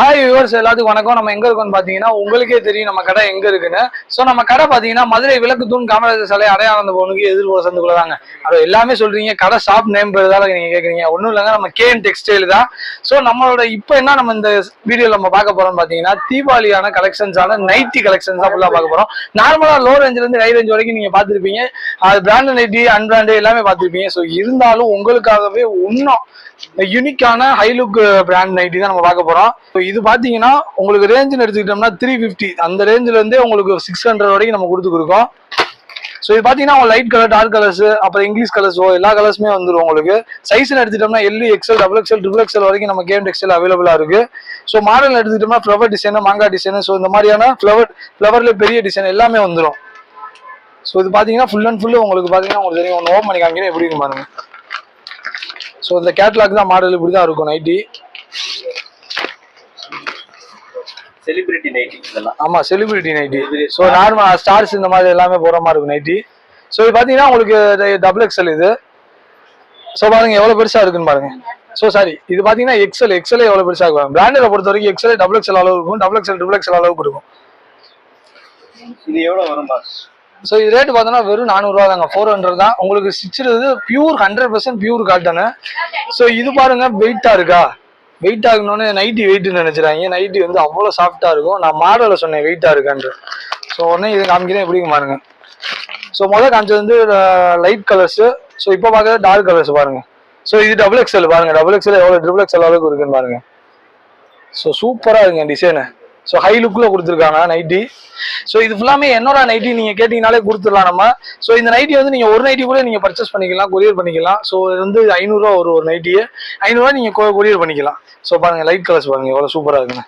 Hi viewers எல்லாத்துக்கும் வணக்கம். நம்ம எங்க இருக்கோம்னு பாத்தீங்கன்னா உங்களுக்கே தெரியும் நம்ம கடை எங்க இருக்குன்னு. சோ நம்ம கடை பாத்தீங்கன்னா மதுரை விளக்கு தூண் காமராஜர் சாலை அடையாளந்த போனுக்கு எதிர்ப்புற சந்துக்குள்ள தாங்க அது எல்லாமே சொல்றீங்க. கடை ஷாப் நேம் பேர் தான் நீங்க கேக்குறீங்க. ஒண்ணும் இல்லைங்க நம்ம கேஎன் டெக்ஸ்டைல் தான். சோ நம்மளோட இப்போ என்ன நம்ம இந்த வீடியோல நம்ம பார்க்க போறோம்னு பாத்தீங்கன்னா தீபாவளியான கலெக்ஷன்ஸான நைட்டி கலெக்ஷன்ஸ் தான் ஃபுல்லா பார்க்க போறோம். நார்மலா லோ ரேஞ்சில இருந்து ஹை ரேஞ்ச் வரைக்கும் நீங்க பாத்துருப்பீங்க அது பிராண்ட் நைட்டி அன்பிராண்டு எல்லாமே பார்த்துருப்பீங்க. ஸோ இருந்தாலும் உங்களுக்காகவே இன்னும் யூனிக்கான ஹை லுக் பிராண்ட் நைட்டி தான் நம்ம பார்க்க போகிறோம் ஸோ இது பார்த்தீங்கன்னா உங்களுக்கு ரேஞ்சுன்னு எடுத்துக்கிட்டோம்னா த்ரீ ஃபிஃப்டி அந்த ரேஞ்சிலேருந்தே உங்களுக்கு சிக்ஸ் ஹண்ட்ரட் வரைக்கும் நம்ம கொடுத்துருக்கோம் ஸோ இது பார்த்தீங்கன்னா லைட் கலர் டார்க் கலர்ஸ் அப்புறம் இங்கிலீஷ் கலர்ஸோ எல்லா கலர்ஸுமே வந்துடும் உங்களுக்கு. சைஸ்னு எடுத்துட்டோம்னா L XL double XL triple XL வரைக்கும் நம்ம கேம் டெக்ஸ்டைல் அவைலபிளாக இருக்கு. ஸோ மாடல் எடுத்துக்கிட்டோம்னா ஃப்ளவர் டிசைனு மாங்காய் டிசைனு ஸோ இந்த மாதிரியான ஃப்ளவர் ஃப்ளவரில் பெரிய டிசைன் எல்லாமே வந்துடும் ஸோ இது பார்த்தீங்கன்னா ஃபுல் அண்ட் ஃபுல்லு உங்களுக்கு பார்த்தீங்கன்னா உங்களுக்கு தெரியும். ஒன்று ஓப்பன் பண்ணி காமிக்கிறேன். எப்படி இருக்கு பாருங்க. ஸோ இந்த கேட்லாக் தான் மாடல் இப்படி தான் இருக்கும் நைட்டி செலிபிரிட்டி நைட்டி இதெல்லாம். ஆமா celebrity nighty so normal stars இந்த மாதிரி எல்லாமே போற மாதிரி இருக்கும் நைட்டி ஸோ இது பார்த்தீங்கன்னா உங்களுக்கு டபுள் எக்ஸல் இது. ஸோ பாருங்க எவ்வளோ பெருசா இருக்குன்னு பாருங்க. ஸோ சாரி இது பார்த்தீங்கன்னா எக்ஸல் எக்ஸல் எவ்வளோ பெருசா இருக்கும் பிராண்டில் பொறுத்த வரைக்கும் எக்ஸல் டபுள் எக்ஸல் அளவு இருக்கும். டபுள் எக்ஸல் ட்ரிபிள் எக்ஸல் அளவுக்கு இருக்கும். இது எவ்வளவு வரும் பாஸ் ஸோ இது ரேட் பார்த்தோன்னா வெறும் நானூறுரூவா தாங்க. ஃபோர் ஹண்ட்ரட் தான். உங்களுக்கு ஸ்டிச்சிருது pure hundred percent pure cotton so இது பாருங்க வெயிட்டாக இருக்கா? வெயிட் ஆகணும்னு நைட்டி வெயிட்னு நினைச்சிடாங்க நைட்டி வந்து அவ்வளோ சாஃப்டாக இருக்கும். நான் மாடலில் சொன்னேன் வெயிட்டாக இருக்கான்ட்டு. ஸோ உடனே இது காமிக்கிறேன். எப்படிங்க பாருங்க. ஸோ முதல் காமிச்சது வந்து லைட் கலர்ஸு ஸோ இப்போ பார்க்கறது டார்க் கலர்ஸ் பாருங்க. ஸோ இது டபுள் எக்ஸ்எல் பாருங்க. டபுள் எக்ஸ்எல் எவ்வளோ ட்ரிபிள் எக்ஸ்எல் அளவுக்கு இருக்குன்னு பாருங்க. ஸோ சூப்பராக இருக்குங்க டிசைனு ஸோ ஹை லுக்கில் கொடுத்துருக்காங்க நைட்டி ஸோ இது ஃபுல்லாமே என்னோட நைட்டி நீங்கள் கேட்டிங்கனாலே கொடுத்துடலாம் நம்ம. ஸோ இந்த நைட்டி வந்து நீங்கள் ஒரு நைட்டி கூட நீங்கள் பர்ச்சேஸ் பண்ணிக்கலாம் கொரியர் பண்ணிக்கலாம். ஸோ இது வந்து ஐநூறுரூவா ஒரு ஒரு நைட்டியே ஐநூறுரூவா நீங்கள் கொரியர் பண்ணிக்கலாம். ஸோ பாருங்கள் லைட் கலர்ஸ் பாருங்கள் எவ்வளோ சூப்பராக இருக்குங்க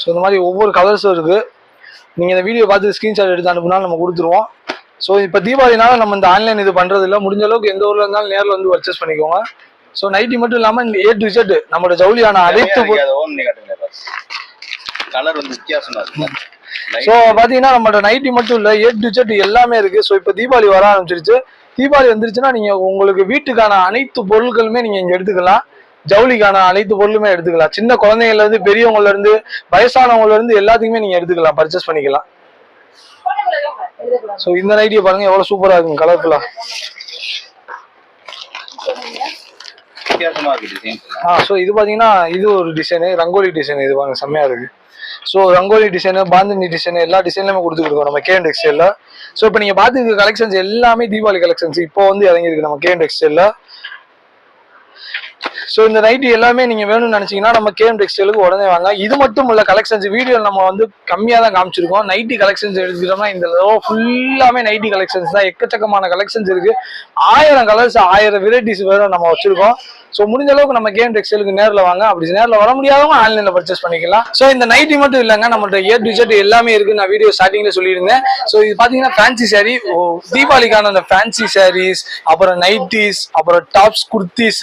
ஸோ இந்த மாதிரி ஒவ்வொரு கலர்ஸும் இருக்குது நீங்கள் இந்த வீடியோ பார்த்து ஸ்க்ரீன்ஷாட் எடுத்து அனுப்புனாலும் நம்ம கொடுத்துருவோம். ஸோ இப்போ தீபாவளினால நம்ம இந்த ஆன்லைன் இது பண்ணுறது இல்லை முடிஞ்ச அளவுக்கு எந்த ஊரில் இருந்தாலும் நேரில் வந்து பர்ச்சேஸ் பண்ணிக்கோங்க. ஸோ நைட்டி மட்டும் இல்லாமல் இந்த ஏ டு Z நம்மளோட ஜவுளியான அனைத்து கலர் வந்து வித்தியாசமா இருக்கு ஸோ பார்த்தீங்கன்னா நம்மளோட நைட்டி மட்டும் இல்லை ஏ டு எல்லாமே இருக்கு. ஸோ இப்போ தீபாவளி வர ஆரம்பிச்சிருச்சு. தீபாவளி வந்துருச்சுன்னா நீங்க உங்களுக்கு வீட்டுக்கான அனைத்து பொருட்களுமே நீங்க இங்க எடுத்துக்கலாம். ஜவுளிக்கான அனைத்து பொருளுமே எடுத்துக்கலாம். சின்ன குழந்தைங்கள்ல இருந்து பெரியவங்கல இருந்து வயசானவங்கல இருந்து எல்லாத்துக்குமே நீங்க எடுத்துக்கலாம் பர்ச்சேஸ் பண்ணிக்கலாம். ஸோ இந்த நைட்டியை பாருங்க எவ்வளவு சூப்பரா இருக்கும் கலர்ஃபுல்லா வித்தியாசமா இருக்கு டிசைன் ஆ ஸோ இது பார்த்தீங்கன்னா இது ஒரு டிசைனு ரங்கோலி டிசைன் இது பாருங்க செம்மையா இருக்கு. So rangoli design bandhani design எல்லா டிசைன்லையுமே கொடுத்துருக்கோம் நம்ம கேஎன் டெக்ஸ்டைலில் ஸோ இப்போ நீங்கள் பார்த்துருக்க கலெக்ஷன்ஸ் எல்லாமே தீபாவளி கலெக்ஷன்ஸ் இப்போ வந்து இறங்கியிருக்கு நம்ம கேஎன் டெக்ஸ்டைலில் ஸோ இந்த நைட்டி எல்லாமே நீங்கள் வேணும்னு நினச்சிங்கன்னா நம்ம கேஎம் டெக்ஸ்டைலுக்கு உடனே வாங்க இது மட்டும் உள்ள கலெக்ஷன்ஸ் வீடியோ நம்ம வந்து கம்மியாக தான் காமிச்சிருக்கோம். நைட்டி கலெக்ஷன்ஸ் எடுத்துக்கிட்டோம்னா இந்த ஃபுல்லாமே நைட்டி கலெக்ஷன்ஸ் தான். எக்கச்சக்கமான கலெக்ஷன்ஸ் இருக்குது ஆயிரம் கலர்ஸ் ஆயிரம் வெரைட்டிஸ் வேணும் நம்ம வச்சிருக்கோம். ஸோ முடிஞ்ச அளவுக்கு நம்ம கேம் டெக்ஸ்டைலுக்கு நேரில் வாங்க. அப்படி நேரில் வர முடியாதவங்க ஆன்லைனில் பர்ச்சேஸ் பண்ணிக்கலாம். ஸோ இந்த நைட்டி மட்டும் இல்லைங்க நம்மள்ட்ட ஏ டு எல்லாமே இருக்கு. நான் வீடியோ ஸ்டார்டிங்கில் சொல்லியிருந்தேன். ஸோ இது பார்த்தீங்கன்னா ஃபேன்சி saree. ஓ, தீபாவளிக்கான அந்த ஃபேன்சி சாரீஸ் அப்புறம் நைட்டிஸ் அப்புறம் டாப்ஸ் குர்த்திஸ்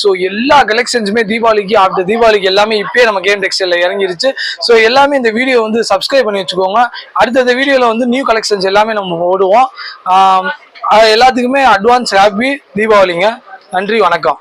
ஸோ எல்லா எல்லா கலெக்ஷன்ஸுமே தீபாவளிக்கு ஆஃப்டர் தீபாவளிக்கு எல்லாமே இப்பயே நம்ம கேம் டெக்ஸ்டைல இறங்கிருச்சு. ஸோ எல்லாமே இந்த வீடியோ வந்து சப்ஸ்கிரைப் பண்ணி வச்சுக்கோங்க. அடுத்தடுத்த வீடியோவில் வந்து நியூ கலெக்ஷன்ஸ் எல்லாமே நம்ம போடுவோம். அது எல்லாத்துக்குமே அட்வான்ஸ் ஹாப்பி தீபாவளிங்க. நன்றி வணக்கம்.